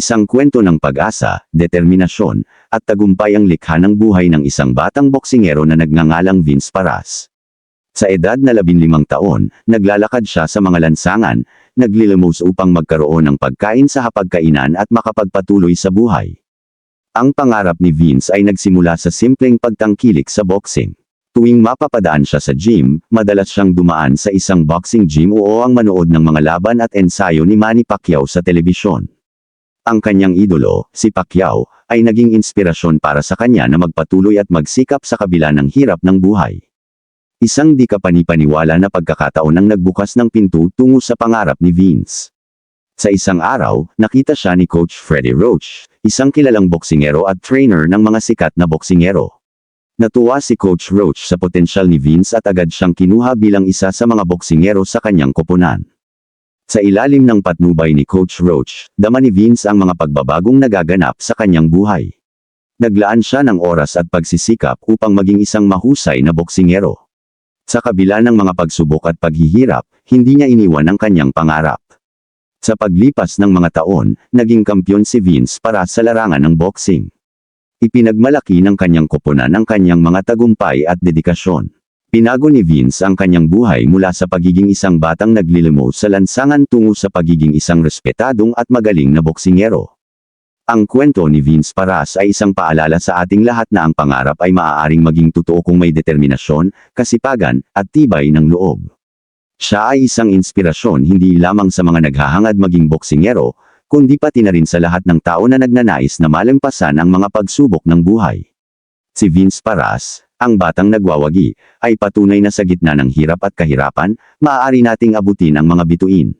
Isang kwento ng pag-asa, determinasyon, at tagumpay ang likha ng buhay ng isang batang boksingero na nagngangalang Vince Paras. Sa edad na 15 taon, naglalakad siya sa mga lansangan, naglilimos upang magkaroon ng pagkain sa hapagkainan at makapagpatuloy sa buhay. Ang pangarap ni Vince ay nagsimula sa simpleng pagtangkilik sa boxing. Tuwing mapapadaan siya sa gym, madalas siyang dumaan sa isang boxing gym o ang manood ng mga laban at ensayo ni Manny Pacquiao sa telebisyon. Ang kanyang idolo, si Pacquiao, ay naging inspirasyon para sa kanya na magpatuloy at magsikap sa kabila ng hirap ng buhay. Isang di kapanipaniwala na pagkakataon ang nagbukas ng pinto tungo sa pangarap ni Vince. Sa isang araw, nakita siya ni Coach Freddie Roach, isang kilalang boksingero at trainer ng mga sikat na boksingero. Natuwa si Coach Roach sa potensyal ni Vince at agad siyang kinuha bilang isa sa mga boksingero sa kanyang koponan. Sa ilalim ng patnubay ni Coach Roach, dama ni Vince ang mga pagbabagong nagaganap sa kanyang buhay. Naglaan siya ng oras at pagsisikap upang maging isang mahusay na boksingero. Sa kabila ng mga pagsubok at paghihirap, hindi niya iniwan ang kanyang pangarap. Sa paglipas ng mga taon, naging kampyon si Vince para sa larangan ng boxing. Ipinagmalaki ng kanyang koponan ang kanyang mga tagumpay at dedikasyon. Pinago ni Vince ang kanyang buhay mula sa pagiging isang batang naglilimo sa lansangan tungo sa pagiging isang respetadong at magaling na boksingero. Ang kwento ni Vince Paras ay isang paalala sa ating lahat na ang pangarap ay maaaring maging totoo kung may determinasyon, kasipagan, at tibay ng loob. Siya ay isang inspirasyon hindi lamang sa mga naghahangad maging boksingero, kundi pati na rin sa lahat ng tao na nagnanais na malampasan ang mga pagsubok ng buhay. Si Vince Paras, ang batang nagwawagi, ay patunay na sa gitna ng hirap at kahirapan, maaari nating abutin ang mga bituin.